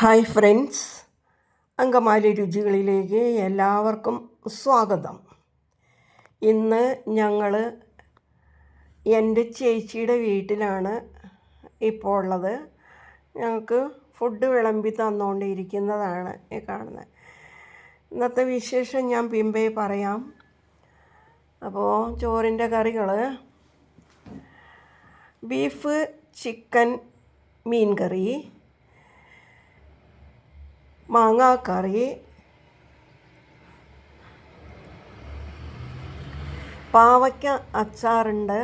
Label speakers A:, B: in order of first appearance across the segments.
A: Hi friends. Angamaly രുചികളിലേക്ക് എല്ലാവർക്കും സ്വാഗതം. ഇന്ന് ഞങ്ങൾ എന്റെ ചേച്ചിയുടെ വീട്ടിലാണ് ഇപ്പോൾ ഉള്ളത്. ഞങ്ങൾക്ക് ഫുഡ് വിളമ്പി തന്നുകൊണ്ടിരിക്കുന്നതാണ് ഈ കാണുന്നത് ഇന്നത്തെ വിശേഷം ഞാൻ പിമ്പേ പറയാം. അപ്പോൾ ചോറിന്റെ കറികൾ ബീഫ് ചിക്കൻ മീൻ കറി മാങ്ങാക്കറി പാവയ്ക്ക അച്ചാറുണ്ട്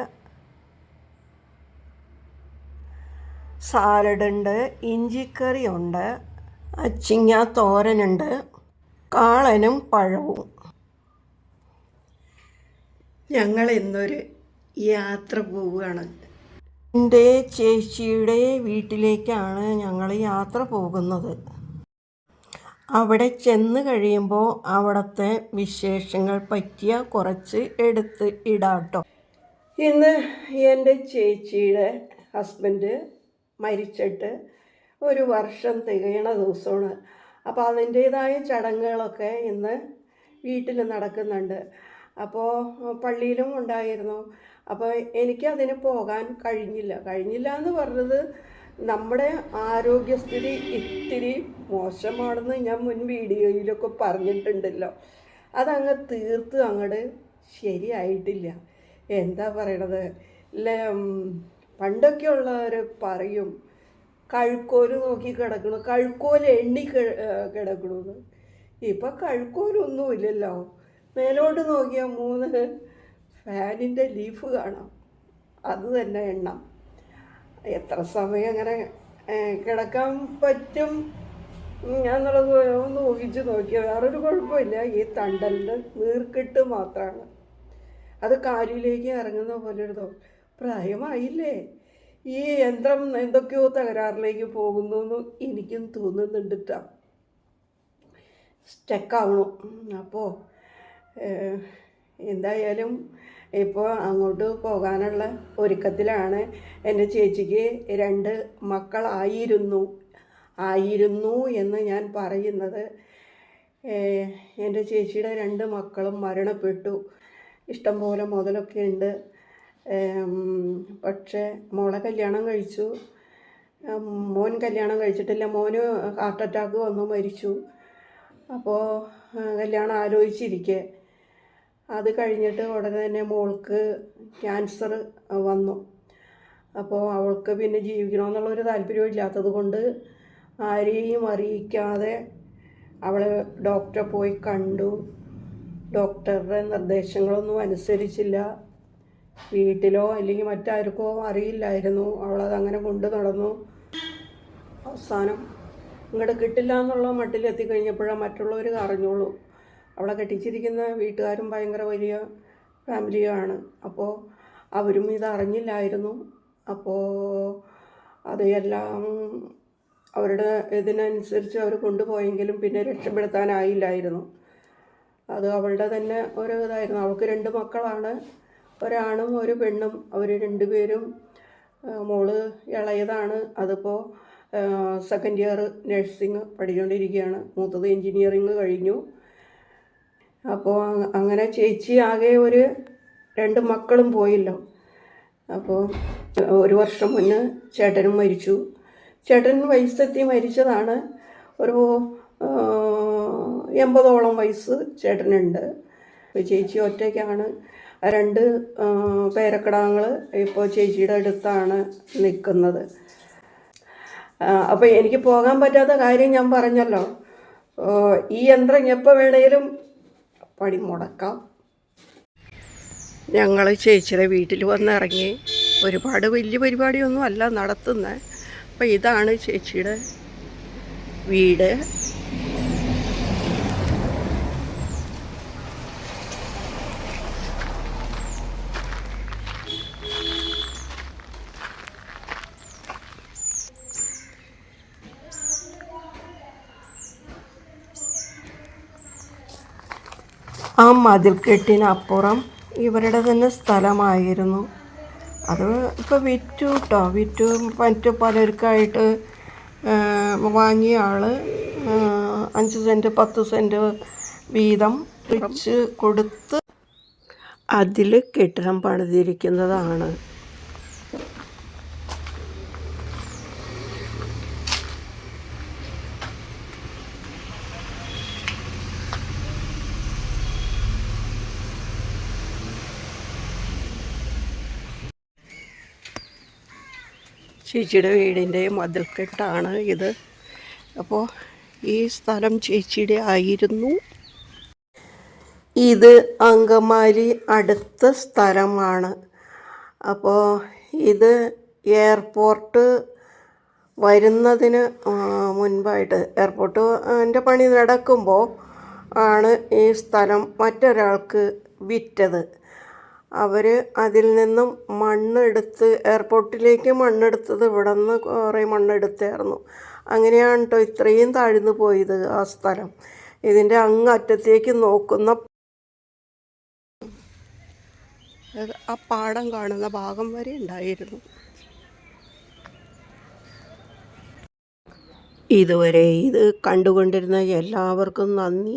A: സാലഡുണ്ട് ഇഞ്ചിക്കറി ഉണ്ട് അച്ചിങ്ങ തോരനുണ്ട് കാളനും പഴവും. ഞങ്ങൾ ഇന്നൊരു യാത്ര പോവുകയാണ്. എന്റെ ചേച്ചിയുടെ വീട്ടിലേക്കാണ് ഞങ്ങൾ യാത്ര പോകുന്നത്. അവിടെ ചെന്ന് കഴിയുമ്പോൾ അവിടുത്തെ വിശേഷങ്ങൾ പറ്റിയ കുറച്ച് എടുത്ത് ഇടാട്ടോ. ഇന്ന് എന്റെ ചേച്ചിയുടെ ഹസ്ബൻഡ് മരിച്ചിട്ട് ഒരു വർഷം തികയണ ദിവസമാണ്. അപ്പോൾ അതിന്റേതായ ചടങ്ങുകളൊക്കെ ഇന്ന് വീട്ടിൽ നടക്കുന്നുണ്ട്. അപ്പോൾ പള്ളിയിലും ഉണ്ടായിരുന്നു. അപ്പോൾ എനിക്കതിന് പോകാൻ കഴിഞ്ഞില്ല. കഴിഞ്ഞില്ല എന്ന് പറഞ്ഞത് നമ്മുടെ ആരോഗ്യസ്ഥിതി ഇത്തിരി മോശമാണെന്ന് ഞാൻ മുൻ വീഡിയോയിലൊക്കെ പറഞ്ഞിട്ടുണ്ടല്ലോ. അതങ്ങ് തീർത്ത് അങ്ങോട്ട് ശരിയായിട്ടില്ല. എന്താ പറയണത്? പണ്ടൊക്കെ ഉള്ളവർ പറയും കഴുക്കോൽ നോക്കി കിടക്കണു കഴുക്കോൽ എണ്ണി കിടക്കണമെന്ന് ഇപ്പം കഴുക്കോലൊന്നുമില്ലല്ലോ. മേലോട്ട് നോക്കിയാൽ മൂന്ന് ഫാനിന്റെ ലീഫ് കാണാം. അത് തന്നെ എണ്ണം. എത്ര സമയം അങ്ങനെ കിടക്കാൻ പറ്റും എന്നുള്ളത് ഒന്ന് ഊഹിച്ച് നോക്കിയാൽ വേറൊരു കുഴപ്പമില്ല. ഈ തണ്ടലിന്റെ നീർക്കെട്ട് മാത്രമാണ് അത് കാലിലേക്ക് ഇറങ്ങുന്ന പോലെ ഒരു പ്രായമായില്ലേ? ഈ യന്ത്രം എന്തൊക്കെയോ തകരാറിലേക്ക് പോകുന്നു എന്ന് എനിക്കും തോന്നുന്നുണ്ട് സ്റ്റക്കാവണു അപ്പോൾ എന്തായാലും ഇപ്പോൾ അങ്ങോട്ട് പോകാനുള്ള ഒരുക്കത്തിലാണ്. എന്റെ ചേച്ചിക്ക് രണ്ട് മക്കളായിരുന്നു. ആയിരുന്നു എന്ന് ഞാൻ പറയുന്നത്. എന്റെ ചേച്ചിയുടെ രണ്ട് മക്കളും മരണപ്പെട്ടു. ഇഷ്ടംപോലെ മുതലൊക്കെ ഉണ്ട്. പക്ഷേ മോളെ കല്യാണം കഴിച്ചു. മോൻ കല്യാണം കഴിച്ചിട്ടില്ല. മോന് ഹാർട്ട് അറ്റാക്ക് വന്നു മരിച്ചു. അപ്പോൾ കല്യാണം ആലോചിച്ചിരിക്കെ. അത് കഴിഞ്ഞിട്ട് ഉടനെ തന്നെ മോൾക്ക് ക്യാൻസർ വന്നു. അപ്പോൾ അവൾക്ക് പിന്നെ ജീവിക്കണമെന്നുള്ളൊരു താല്പര്യം ഇല്ലാത്തത് കൊണ്ട് ആരെയും അറിയിക്കാതെ അവൾ ഡോക്ടറെ പോയി കണ്ടു. ഡോക്ടറുടെ നിർദ്ദേശങ്ങളൊന്നും അനുസരിച്ചില്ല. വീട്ടിലോ അല്ലെങ്കിൽ മറ്റാർക്കോ അറിയില്ലായിരുന്നു. അവളത് അങ്ങനെ കൊണ്ടു നടന്നു. അവസാനം ഇങ്ങോട്ട് കിട്ടില്ല എന്നുള്ള മട്ടിലെത്തിക്കഴിഞ്ഞപ്പോഴാണ് മറ്റുള്ളവർ അറിഞ്ഞോളൂ. അവളെ കെട്ടിച്ചിരിക്കുന്ന വീട്ടുകാരും ഭയങ്കര വലിയ ഫാമിലിയാണ്. അപ്പോൾ അവരും ഇത് അറിഞ്ഞില്ലായിരുന്നു അപ്പോൾ എല്ലാം അവരുടെ ഇതിനനുസരിച്ച് അവർ കൊണ്ടുപോയെങ്കിലും പിന്നെ രക്ഷപ്പെടുത്താനായില്ലായിരുന്നു. അത് അവളുടെ തന്നെ ഒരു ഇതായിരുന്നു. അവൾക്ക് രണ്ട് മക്കളാണ്. ഒരാണും ഒരു പെണ്ണും. അവർ രണ്ടുപേരും മോൾ ഇളയതാണ്. അതിപ്പോൾ സെക്കൻഡ് ഇയർ നഴ്സിംഗ് പഠിച്ചുകൊണ്ടിരിക്കുകയാണ് മൂത്തത് എൻജിനീയറിങ് കഴിഞ്ഞു. അപ്പോൾ അങ്ങനെ ചേച്ചി ആകെ ഒരു രണ്ട് മക്കളും പോയില്ലോ. അപ്പോൾ ഒരു വർഷം മുന്നേ ചേട്ടനും മരിച്ചു. ചേട്ടൻ വയസ്സെത്തി മരിച്ചതാണ് ഒരു എൺപതോളം വയസ്സ് ചേട്ടനുണ്ട്. ചേച്ചി ഒറ്റയ്ക്കാണ്. രണ്ട് പേരക്കിടാങ്ങൾ ഇപ്പോൾ ചേച്ചിയുടെ അടുത്താണ് നിൽക്കുന്നത്. അപ്പോൾ എനിക്ക് പോകാൻ പറ്റാത്ത കാര്യം ഞാൻ പറഞ്ഞല്ലോ. ഈ യന്ത്രം എപ്പോൾ വേണേലും പണി മുടക്കാം. ഞങ്ങൾ ചേച്ചിയുടെ വീട്ടിൽ വന്നിറങ്ങി. ഒരുപാട് വലിയ പരിപാടിയൊന്നും അല്ല നടത്തുന്നത് അപ്പോൾ ഇതാണ് ചേച്ചിയുടെ വീട്. ആ മതിൽക്കെട്ടിനപ്പുറം ഇവരുടെ തന്നെ സ്ഥലമായിരുന്നു. അത് ഇപ്പോൾ വിറ്റു കേട്ടോ വിറ്റു മറ്റു പലർക്കായിട്ട് വാങ്ങിയ ആൾ അഞ്ച് സെന്റ് പത്ത് സെന്റ് വീതം വെച്ച് കൊടുത്ത് അതിൽ കെട്ടിടം പണിതിരിക്കുന്നതാണ്. ചേച്ചിയുടെ വീടിന്റെ മതിൽക്കെട്ടാണ് ഇത്. അപ്പോൾ ഈ സ്ഥലം ചേച്ചിയുടെ ആയിരുന്നു. ഇത് അങ്കമാലി അടുത്ത സ്ഥലമാണ്. അപ്പോൾ ഇത് എയർപോർട്ട് വരുന്നതിന് മുൻപായിട്ട് എയർപോർട്ട് എന്റെ പണി നടക്കുമ്പോൾ ആണ് ഈ സ്ഥലം മറ്റൊരാൾക്ക് വിറ്റത്. അവർ അതിൽ നിന്നും മണ്ണെടുത്ത് എയർപോർട്ടിലേക്ക് മണ്ണെടുത്തത് ഇവിടെ നിന്ന് കുറേ മണ്ണെടുത്തായിരുന്നു അങ്ങനെയാണ് കേട്ടോ ഇത്രയും താഴ്ന്നു പോയത് ആ സ്ഥലം. ഇതിന്റെ അങ്ങറ്റത്തേക്ക് നോക്കുന്ന ആ പാടം കാണുന്ന ഭാഗം വരെ ഉണ്ടായിരുന്നു. ഇതുവരെ ഇത് കണ്ടുകൊണ്ടിരുന്ന എല്ലാവർക്കും നന്ദി.